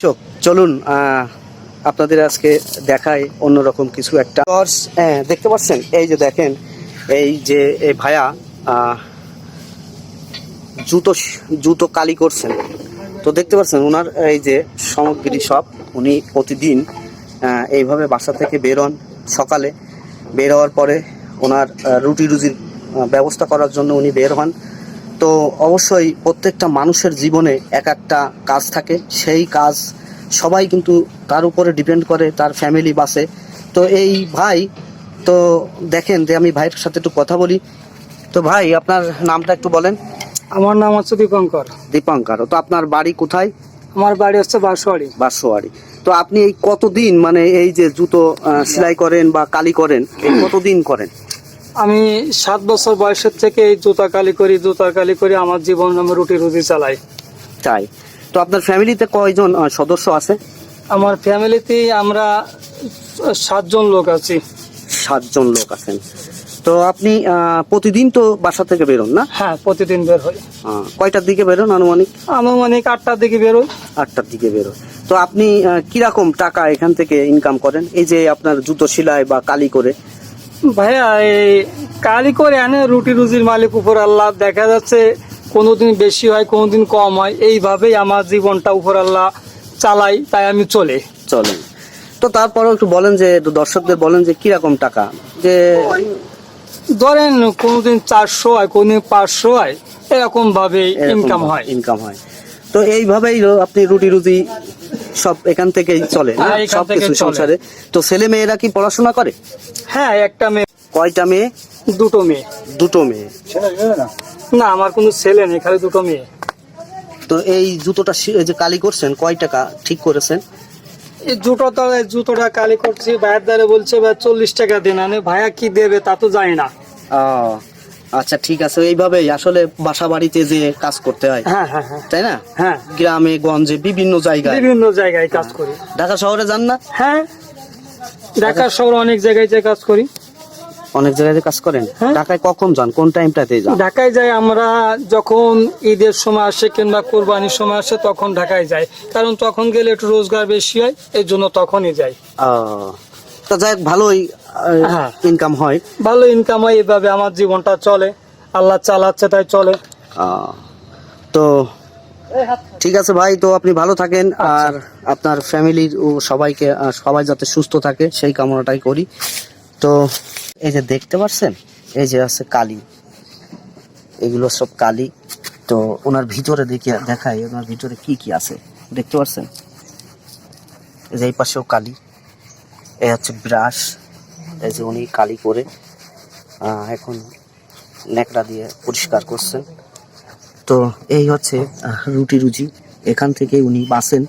চোখ চলুন আপনাদের আজকে দেখায় অন্যরকম কিছু একটা। হ্যাঁ, দেখতে পাচ্ছেন? এই যে দেখেন এই যে এই আহ, জুতো জুতো কালি করছেন। তো দেখতে পাচ্ছেন ওনার এই যে সামগ্রী সব উনি প্রতিদিন এইভাবে বাসা থেকে বেরোন সকালে। বের হওয়ার পরে ওনার রুটি রুজির ব্যবস্থা করার জন্য উনি বের হন। তো অবশ্যই প্রত্যেকটা মানুষের জীবনে এক একটা কাজ থাকে। সেই কাজ সবাই কিন্তু তার উপরে ডিপেন্ড করে তার ফ্যামিলি বাসে। তো এই ভাই তো দেখেন যে আমি ভাইয়ের সাথে একটু কথা বলি। তো ভাই আপনার নামটা একটু বলেন। আমার নাম হচ্ছে দীপঙ্কর। দীপঙ্কর তো আপনার বাড়ি কোথায়? আমার বাড়ি হচ্ছে বাঁশবাড়ি বাঁশোয়ারি তো আপনি এই কতদিন মানে এই যে জুতো সেলাই করেন বা কালি করেন এই কতদিন করেন? আমি সাত বছর বয়সের থেকে এই জুতা কালি করি জুতা কালি করি আমার জীবন আমি রুটি রুটি চালাই। তাই। তো আপনার ফ্যামিলিতে কয়জন সদস্য আছে? আমার ফ্যামিলিতে আমরা সাতজন লোক আছি। সাতজন লোক আছেন। তো আপনি প্রতিদিন তো বাসা থেকে বেরোন না? হ্যাঁ প্রতিদিন বের হই। কয়টার দিকে বেরোন আনুমানিক? আনুমানিক আটটার দিকে বেরোই। আটটার দিকে বেরোন তো আপনি কীরকম টাকা এখান থেকে ইনকাম করেন? এই যে আপনার জুতো সেলাই বা কালি করে ভাইয়া এই কালি করে আনে রুটি রুজির মালিক উপর আল্লাহ। দেখা যাচ্ছে কোনোদিন বেশি হয় কোনোদিন কম হয়। এইভাবেই আমার জীবনটা উপর আল্লাহ চালাই তাই আমি চলে। চলে। তো তারপরেও একটু বলেন যে দর্শকদের বলেন যে কীরকম টাকা? যে ধরেন কোনোদিন চারশো হয় কোনোদিন পাঁচশো হয় এরকম ভাবে ইনকাম হয়। ইনকাম হয়। তো এইভাবেই আপনি রুটি রুজি সব এখান থেকেই চলে না? হ্যাঁ, এখান সব থেকে কিছু চলে। সংসারে। তো ছেলে মেয়েরা কি পড়াশোনা করে? হ্যাঁ একটা মেয়ে। কয়টা মেয়ে? দুটো মেয়ে। দুটো মেয়ে। না আমার কোনো ছেলে নেই খালি দুটো মেয়ে। তো এই জুতোটা শি- এই যে কালি করছেন কয় টাকা ঠিক করেছেন? এই জুতো তো এই জুতোটা কালি করছি ভাইয়ের দ্বারে বলছে ভাই চল্লিশ টাকা দিন। আনে ভাইয়া কি দেবে তা তো জানি না। আচ্ছা ঠিক আছে। এইভাবেই আসলে বাসা বাড়িতে যে কাজ করতে হয় হ্যাঁ হ্যাঁ হ্যাঁ। তাই না? হ্যাঁ। গ্রামে গঞ্জে বিভিন্ন জায়গায়। বিভিন্ন জায়গায় কাজ করি। ঢাকা শহরে যান না? হ্যাঁ। ঢাকা শহর অনেক জায়গায় যে কাজ করি। অনেক জায়গায় কাজ করেন। ঢাকায় কখন যান? কোন টাইমটাতে যান? ঢাকায় যাই আমরা যখন ঈদের সময় আসে কিংবা কোরবানির সময় আসে তখন ঢাকায় যাই। কারণ তখন গেলে একটু রোজগার বেশি হয় এই জন্য তখনই যাই। তো যাই ভালোই হ্যাঁ। ইনকাম হয়। ভালো ইনকাম হয় এভাবে আমার জীবনটা চলে। আল্লাহ চালাচ্ছে তাই চলে। তো ঠিক আছে ভাই তো আপনি ভালো থাকেন আচ্ছা। আর আপনার ফ্যামিলির ও সবাইকে সবাই যাতে সুস্থ থাকে সেই কামনাটাই করি। তো এই যে দেখতে পাচ্ছেন এই যে আছে কালি। এগুলো সব কালি। তো ওনার ভিতরে দেখি দেখাই ওনার ভিতরে কি কি আছে দেখতে পাচ্ছেন এই যে এই পাশেও কালি। এই হচ্ছে ব্রাশ। এই যে উনি কালি করে এখন ন্যাকড়া দিয়ে পরিষ্কার করছেন। তো এই হচ্ছে রুটি রুজি এখান থেকে উনি বাসেন